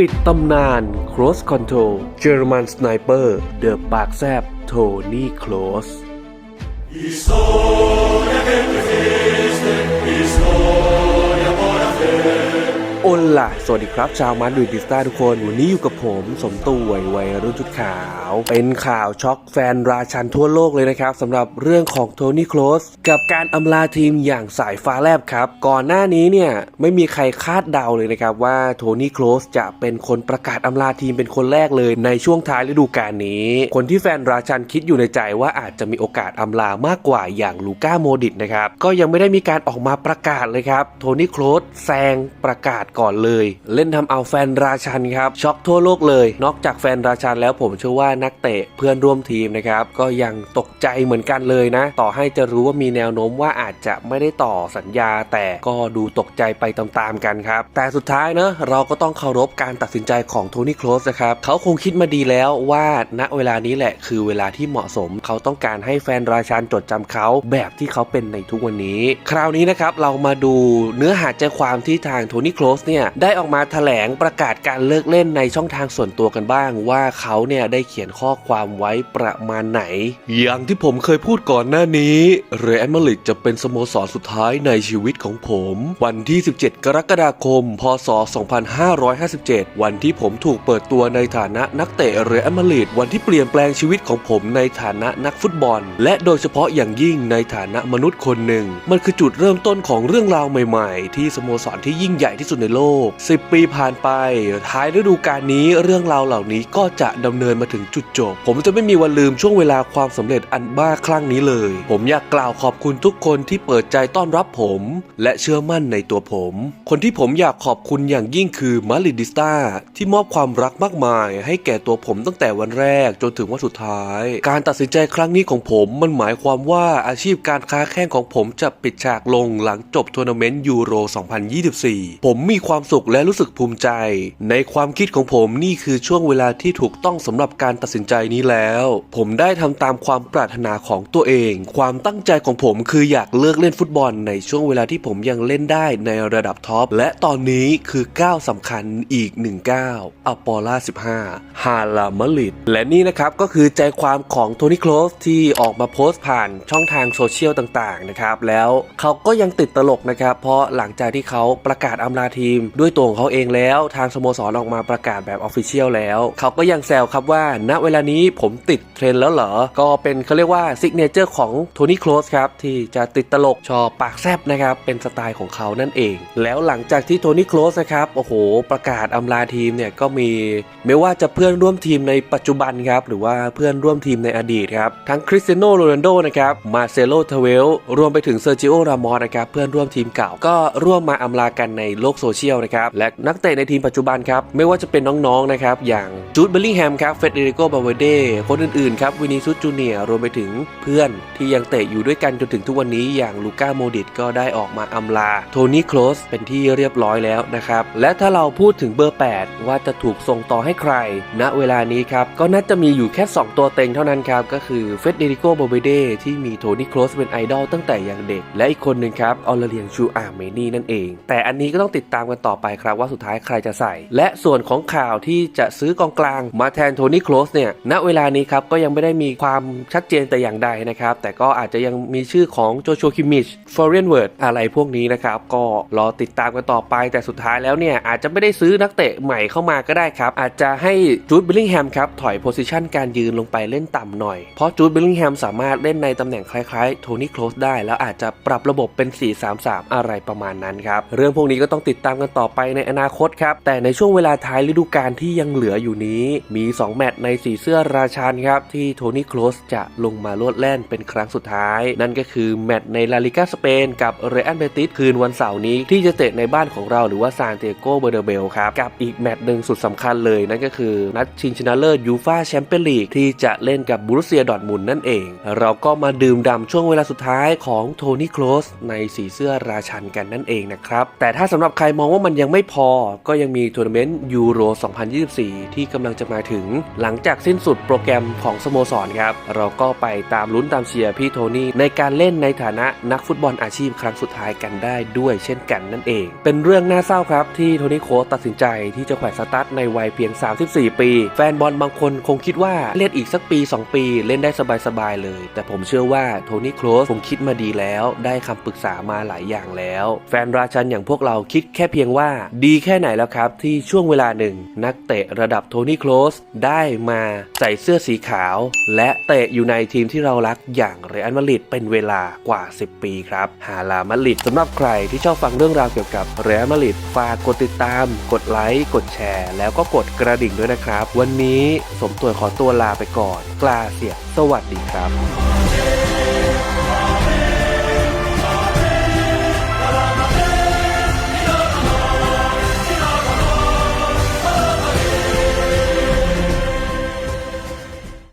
ปิดตำนาน Cross Control เยอรมันสไนเปอร์ เดอะปากแซบโทนี่โคลส โอล่ะสวัสดีครับ ชาวมาดริดิสตาทุกคน วันนี้อยู่กับผมสมตุยวัยรุ่นชุดขาว เป็นข่าวช็อกแฟนราชันทั่วโลกเลยนะครับสำหรับเรื่องของโทนี่โคลสกับการอำลาทีมอย่างสายฟ้าแลบครับ ก่อนหน้านี้เนี่ย ไม่มีใครคาดเดาเลยนะครับ ว่าโทนี่โคลสจะเป็นคนประกาศอำลาทีมเป็นคนแรกเลยในช่วงท้ายฤดูกาลนี้ คนที่แฟนราชันคิดอยู่ในใจว่าอาจจะมีโอกาสอำลามากกว่าอย่างลูก้าโมดิตนะครับก็ยังไม่ได้มีการออกมาประกาศเลยครับโทนี่โคลสแซงประกาศก่อนเลย เล่นทำเอาแฟนราชันครับช็อกทั่วโลกเลย นอกจากแฟนราชันแล้วผมเชื่อว่านักเตะเพื่อนร่วมทีมนะครับก็ยังตกใจเหมือนกันเลยนะ ต่อให้จะรู้ว่ามีแนวโน้มว่าอาจจะไม่ได้ต่อสัญญา แต่ก็ดูตกใจไปตามๆกันครับ แต่สุดท้ายเนะเราก็ต้องเคารพการตัดสินใจของโทนี่โคลสนะครับเขาคงคิดมาดีแล้วว่าณเวลานี้แหละคือเวลาที่เหมาะสม เขาต้องการให้แฟนราชันจดจำเขาแบบที่เขาเป็นในทุกวันนี้ คราวนี้นะครับเรามาดูเนื้อหาใจความที่ทางโทนี่โคลสเนี่ยได้ออกมาแถลงประกาศการเลิกเล่นในช่องทางส่วนตัวกันบ้าง ว่าเขาเนี่ยได้เขียนข้อความไว้ประมาณไหน อย่างที่ผมเคยพูดก่อนหน้านี้เรอัลมาดริดจะเป็นสโมสรสุดท้ายในชีวิตของผม วันที่ 17 กรกฎาคม พศ 2557 วันที่ผมถูกเปิดตัวในฐานะนักเตะเรอัลมาดริดวันที่เปลี่ยนแปลงชีวิตของผมในฐานะนักฟุตบอล และโดยเฉพาะอย่างยิ่งในฐานะมนุษย์คนหนึ่ง มันคือจุดเริ่มต้นของเรื่องราวใหม่ ๆ ที่สโมสรที่ยิ่งใหญ่ที่สุดในโลก 10 ปีผ่านไป ท้ายฤดูกาลนี้เรื่องราวเหล่านี้ก็จะดำเนินมาถึงจุดจบ ผมจะไม่มีวันลืมช่วงเวลาความสำเร็จอันบ้าคลั่งนี้เลย ผมอยากกล่าวขอบคุณทุกคนที่เปิดใจต้อนรับผม และเชื่อมั่นในตัวผม คนที่ผมอยากขอบคุณอย่างยิ่งคือมาริดิสตาที่มอบความรักมากมาย ให้แก่ตัวผมตั้งแต่วันแรกจนถึงวันสุดท้าย การตัดสินใจครั้งนี้ของผมมันหมายความว่าอาชีพการค้าแข่งของผมจะปิดฉากลงหลังจบทัวร์นาเมนต์ยูโร 2024 ผมมีความสุขและรู้สึกภูมิใจ ในความคิดของผมนี่คือช่วงเวลาที่ถูกต้องสำหรับการตัดสินใจนี้แล้ว ผมได้ทำตามความปรารถนาของตัวเอง ความตั้งใจของผมคืออยากเลิกเล่นฟุตบอล ในช่วงเวลาที่ผมยังเล่นได้ในระดับท็อปและตอนนี้คือก้าวสำคัญอีกหนึ่งก้าวอปอล่า15 ฮาลามลิดและนี่นะครับก็คือใจความของโทนี่โคลสที่ออกมาโพสต์ผ่านช่องทางโซเชียลต่างๆนะครับแล้วเขาก็ยังติดตลกนะครับเพราะหลังจากที่เขาประกาศอำลาทีม ด้วยตัวของเขาเองแล้วทางสโมสรออกมาประกาศแบบออฟฟิเชียลแล้ว เขาก็ยังแซวครับว่า ณเวลานี้ผมติดเทรนด์แล้วเหรอ ก็เป็นเขาเรียกว่าซิกเนเจอร์ของโทนี่โคลสครับที่จะติดตลกชอบปากแซบนะครับเป็นสไตล์ของเขานั่นเอง แล้วหลังจากที่โทนี่โคลสนะครับโอ้โห ประกาศอำลาทีมเนี่ยก็มีไม่ว่าจะเพื่อนร่วมทีมในปัจจุบันครับหรือว่าเพื่อนร่วมทีมในอดีตครับทั้งคริสเตียโนโรนัลโดนะครับมาเซโลเทเวลรวมไปถึงเซอร์จิโอรามอสนะครับเพื่อนร่วมทีมเก่าก็ร่วมมาอำลากันในโลกโซเชียลนะครับและนักเตะในทีมปัจจุบันครับไม่ว่าจะเป็นน้องๆนะครับอย่างจูดเบลลิงแฮมครับเฟเดริโกบาเวเดคนอื่นๆครับวินิซุสจูเนียรวมไปถึงเพื่อนที่ยังเตะอยู่ด้วยกันจนถึงทุกวันนี้อย่างลูก้าโมดิตก็ได้ออกมาอำลา โทนี่โคลสเป็นที่เรียบร้อยแล้วนะครับและถ้าเราพูดถึงเบอร์ 8 ว่าจะถูกส่งต่อให้ใคร ณเวลานี้ครับก็น่าจะมีอยู่แค่ 2 ตัวเต็งเท่านั้นครับก็คือเฟเดริโกบาเวเดที่มีโทนี่โคลสเป็นไอดอลตั้งแต่ยังเด็ก และอีกคนหนึ่งครับออลเลียงชูอาเมนี่นั่นเอง แต่อันนี้ก็ต้องติดตามกันต่อไปครับว่าสุดท้ายใครจะใส่ และส่วนของข่าวที่จะซื้อกองกลางมาแทนโทนี่โคลสเนี่ยณเวลานี้ครับก็ยังไม่ได้มีความชัดเจนแต่อย่างใดนะครับ แต่ก็อาจจะยังมีชื่อของโจชัวคิมิชฟอร์เรนเวิร์ดอะไรพวกนี้นะครับ ก็รอติดตามกันต่อไป แต่สุดท้ายแล้วเนี่ยอาจจะไม่ได้ซื้อนักเตะใหม่เข้ามาก็ได้ครับ อาจจะให้จูดบิลลิงแฮมครับถอยโพซิชันการยืนลงไปเล่นต่ำหน่อย เพราะจูดบิลลิงแฮมสามารถเล่นในตำแหน่งคล้ายๆ โทนี่โคลสได้ แล้วอาจจะปรับระบบเป็น 4-3-3 อะไรประมาณนั้นครับเรื่องพวกนี้ก็ต้องติดตามกันต่อไปในอนาคตครับ แต่ในช่วงเวลาท้ายฤดูกาลที่ยังเหลืออยู่นี้ มี 2 แมตช์ในสีเสื้อราชันครับ ที่โทนี่โคลสจะลงมาโลดแล่นเป็นครั้งสุดท้าย นั่นก็คือแมตช์ในลาลิกาสเปนกับเรอัลเบติสคืนวันเสาร์นี้ที่จะเตะในบ้านของเราหรือว่าซานเตโกเบอร์เดเบลครับ กับอีกแมตช์หนึ่งสุดสำคัญเลยนั่นก็คือนัดชิงชนะเลิศยูฟาแชมเปี้ยนลีกที่จะเล่นกับบรูเซียดอร์ทมุนด์นั่นเอง เราก็มาดื่มด่ำช่วงเวลาสุดท้ายของโทนี่โคลสในสีเสื้อราชันกันนั่นเองนะครับแต่ถ้าสำหรับใครมองว่าว่ามันยังไม่พอก็ยังมีทัวร์นาเมนต์ยูโร 2024 ที่กำลังจะมาถึง หลังจากสิ้นสุดโปรแกรมของสโมสรครับ เราก็ไปตามลุ้นตามเชียร์พี่โทนี่ในการเล่นในฐานะนักฟุตบอลอาชีพครั้งสุดท้ายกันได้ด้วยเช่นกันนั่นเอง เป็นเรื่องน่าเศร้าครับที่โทนี่โคตัดสินใจที่จะแขวนสตาร์ทในวัยเพียง 34 ปี แฟนบอลบางคนคงคิดว่าเล่นอีกสักปี 2 ปี เล่นได้สบายๆเลย แต่ผมเชื่อว่าโทนี่โคลสคงคิดมาดีแล้ว ได้คำปรึกษามาหลายอย่างแล้ว แฟนราชันอย่างพวกเราคิดแค่พียงว่าดีแค่ไหนแล้วครับ ที่ช่วงเวลาหนึ่ง นักเตะระดับโทนี่โคลสได้มาใส่เสื้อสีขาว และเตะอยู่ในทีมที่เรารักอย่างเรอัลมาดริดเป็นเวลากว่า 10 ปีครับฮาลามาดริดสำหรับใครที่ชอบฟังเรื่องราวเกี่ยวกับเรอัลมาดริดฝากกดติดตาม กดไลค์กดแชร์ แล้วก็กดกระดิ่งด้วยนะครับ วันนี้สมตัวขอตัวลาไปก่อน กลาเสียสวัสดีครับ